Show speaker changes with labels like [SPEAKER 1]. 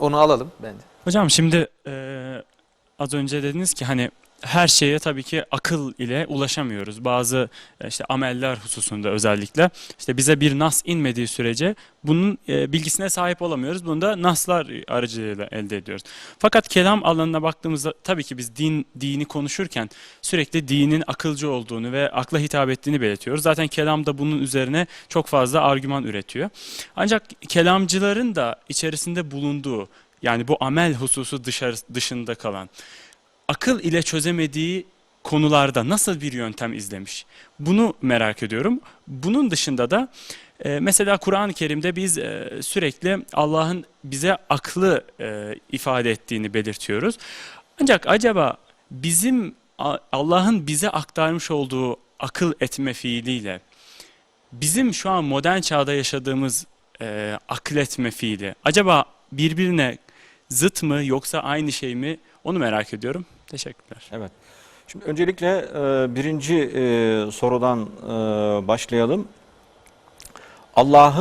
[SPEAKER 1] Onu alalım bence.
[SPEAKER 2] Hocam şimdi eee, az önce dediniz ki hani her şeye tabii ki akıl ile ulaşamıyoruz. Bazı e, işte ameller hususunda özellikle işte bize bir nas inmediği sürece bunun e, bilgisine sahip olamıyoruz. Bunu da naslar aracılığıyla elde ediyoruz. Fakat kelam alanına baktığımızda tabii ki biz din dini konuşurken sürekli dinin akılcı olduğunu ve akla hitap ettiğini belirtiyoruz. Zaten kelam da bunun üzerine çok fazla argüman üretiyor. Ancak kelamcıların da içerisinde bulunduğu yani bu amel hususu dışarı, dışında kalan akıl ile çözemediği konularda nasıl bir yöntem izlemiş? Bunu merak ediyorum. Bunun dışında da e, mesela Kur'an-ı Kerim'de biz e, sürekli Allah'ın bize aklı e, ifade ettiğini belirtiyoruz. Ancak acaba bizim Allah'ın bize aktarmış olduğu akıl etme fiiliyle bizim şu an modern çağda yaşadığımız akıl etme fiili acaba birbirine zıt mı yoksa aynı şey mi onu merak ediyorum. Teşekkürler.
[SPEAKER 3] Evet. Şimdi öncelikle e, birinci e, sorudan e, başlayalım. Allah'ın